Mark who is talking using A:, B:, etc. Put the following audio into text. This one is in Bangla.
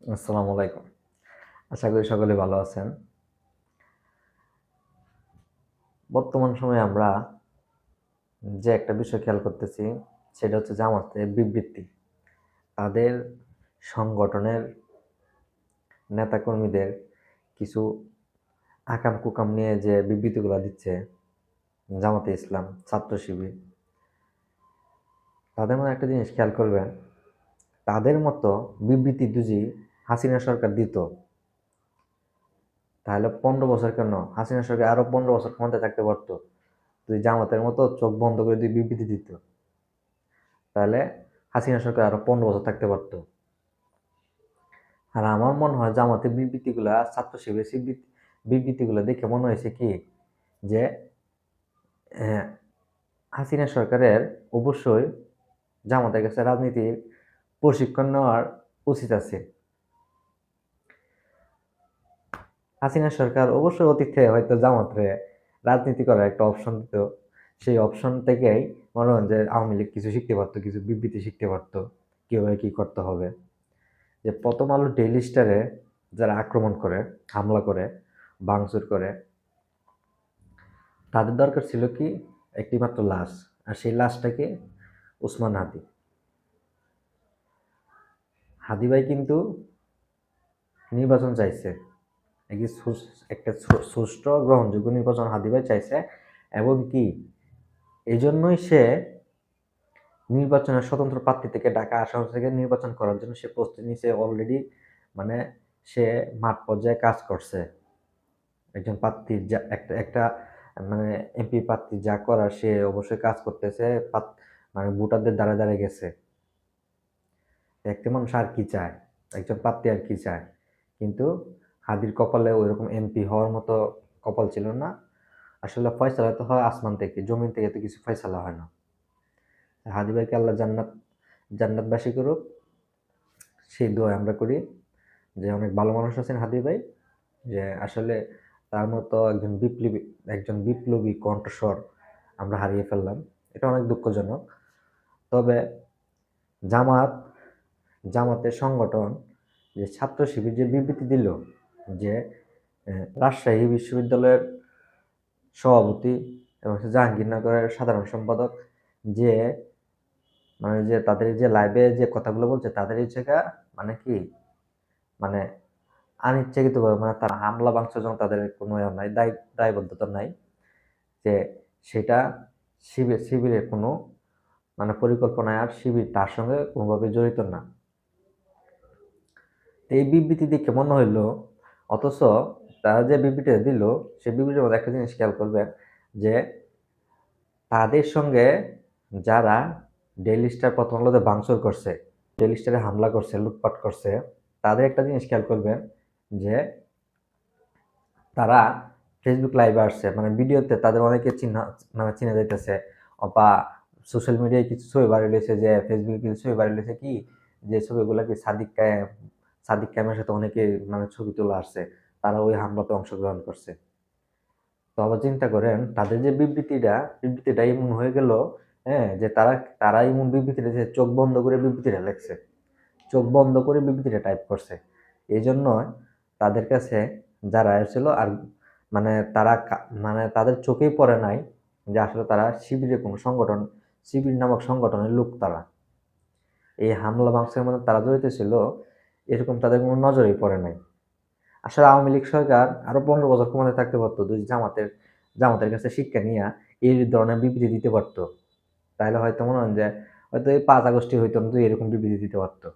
A: আসসালামু আলাইকুম। আশা করি সকলে ভালো আছেন। বর্তমান সময়ে আমরা যে একটা বিষয় খেয়াল করতেছি, সেটা হচ্ছে জামাতের বিবৃতি, তাদের সংগঠনের নেতাকর্মীদের কিছু আকাম কুকাম নিয়ে যে বিবৃতিগুলো দিচ্ছে জামাতে ইসলাম, ছাত্র শিবির, তাদের মধ্যে একটা জিনিস খেয়াল করবেন, তাদের মতো বিবৃতি দুজি হাসিনা সরকার দিত। তাহলে পনেরো বছর কেন? হাসিনা সরকার আরও পনেরো বছর ক্ষমতায় থাকতে পারতো। তুই জামাতের মতো চোখ বন্ধ করে তুই বিবৃতি দিত। তাহলে হাসিনা সরকার আরও পনেরো বছর থাকতে পারতো। আর আমার মনে হয় জামাতের বিবৃতিগুলা ছাত্র শিবিরের বিবৃতি বিবৃতিগুলো দেখে মনে হয়েছে কি? যে আহ, হাসিনা সরকারের অবশ্যই জামাতের কাছে রাজনীতির প্রশিক্ষণ নেওয়ার উচিত আছে। হাসিনা সরকার অবশ্যই অতীতে হয়তো জামাতরে রাজনীতি করার একটা অপশন দিত। সেই অপশন থেকেই মনে হয় যে আওয়ামী লীগ কিছু শিখতে পারতো, কিছু বিবৃতি শিখতে পারতো কীভাবে কী করতে হবে। যে প্রথম আলো ডেইলি স্টারে যারা আক্রমণ করে, হামলা করে, ভাঙচুর করে, তাদের দরকার ছিল কি? একটি মাত্র লাশ। আর সেই লাশটাকে উসমান হাদি। হাদি ভাই কিন্তু নির্বাচন চাইছে। একটি একটা সুষ্ঠু গ্রহণযোগ্য নির্বাচন হাদি ভাই চাইছে, এবং কি এই জন্যই সে নির্বাচনের স্বতন্ত্র প্রার্থী থেকে ঢাকা আসন থেকে নির্বাচন করার জন্য সে প্রস্তুতি নিয়েছে অলরেডি মানে সে মাঠ পর্যায়ে কাজ করছে। একজন প্রার্থীর যা, একটা একটা মানে এমপি প্রার্থী যা করার সে অবশ্যই কাজ করতেছে মানে ভোটারদের দ্বারা দ্বারা গেছে। একটি মানুষ আর কি চায়? একজন প্রার্থী আর কি চায়? কিন্তু হাদির কপালে ওই রকম এমপি হওয়ার মতো কপাল ছিল না। আসলে ফয়সালা তো হয় আসমান থেকে, জমিন থেকে তো কিছু ফয়সালা হয় না। হাদি ভাইকে আল্লাহ জান্নাত, জান্নাতবাসী করুক, সেই দোয়া আমরা করি যে অনেক ভালো মানুষ আছেন হাদি ভাই, যে আসলে তার মতো একজন বিপ্লবী একজন বিপ্লবী কণ্ঠস্বর আমরা হারিয়ে ফেললাম। এটা অনেক দুঃখজনক। তবে জামাত, জামাতের সংগঠন যে ছাত্র শিবির যে বিবৃতি দিল যে রাজশাহী বিশ্ববিদ্যালয়ের সভাপতি এবং জাহাঙ্গীরনগরের সাধারণ সম্পাদক যে মানে যে তাদের যে লাইভে যে কথাগুলো বলছে, তাদের জায়গা মানে কি মানে আনিচ্ছাকৃতভাবে মানে তারা হামলা ভাঙচুর জন্য তাদের কোনো ইয়ে নাই, দায়, দায়বদ্ধতা নাই, যে সেটা শিবির শিবিরের কোনো মানে পরিকল্পনায় আর শিবির তার সঙ্গে কোনোভাবে জড়িত না। এই বিবৃতি দেখে মনে হইল অথচ তারা যে বিবৃতিটা দিল, সেই বিবৃতির মধ্যে একটা জিনিস খেয়াল করবেন যে তাদের সঙ্গে যারা ডেইলি স্টার প্রথম আলোতে ভাঙচুর করছে ডেইলি স্টারে হামলা করছে, লুটপাট করছে, তাদের একটা জিনিস খেয়াল করবেন যে তারা ফেসবুক লাইভে আসছে মানে ভিডিওতে তাদের অনেকে চিহ্ন মানে চিনে যাইতেছে। বা সোশ্যাল মিডিয়ায় কিছু ছবি বাড়ি রয়েছে যে ফেসবুকে কিছু ছবি বাড়ি রয়েছে কি? যে ছবিগুলো কি সাদিক সাদিক কায়েমের সাথে অনেকে মানে ছবি তোলা আসছে, তারা ওই হামলাতে অংশগ্রহণ করছে। তো আবার চিন্তা করেন, তাদের যে বিবৃতিটা বিবৃতিটা এমন হয়ে গেল হ্যাঁ যে তারা তারা এমন বিবৃতিটা যে চোখ বন্ধ করে বিবৃতিটা লেখছে। চোখ বন্ধ করে বিবৃতিটা টাইপ করছে। এই জন্য তাদের কাছে যারা এসেছিল আর মানে তারা মানে তাদের চোখেই পড়ে নাই যে আসলে তারা শিবিরের কোনো সংগঠন, শিবির নামক সংগঠনের লোক তারা। এই হামলা ভাঙচুরের মধ্যে তারা জড়িত ছিল এরকম তাদের কোনো নজরেই পড়ে নাই। আসলে আওয়ামী লীগ সরকার আরও পনেরো বছর ক্ষমতায় থাকতে পারতো যদি জামাতের জামাতের কাছে শিক্ষা নিয়ে এই ধরনের বিবৃতি দিতে পারতো। তাহলে হয়তো মনে হয় যে, হয়তো এই পাঁচ আগস্টে হইতো না তো এরকম বিবৃতি দিতে পারতো।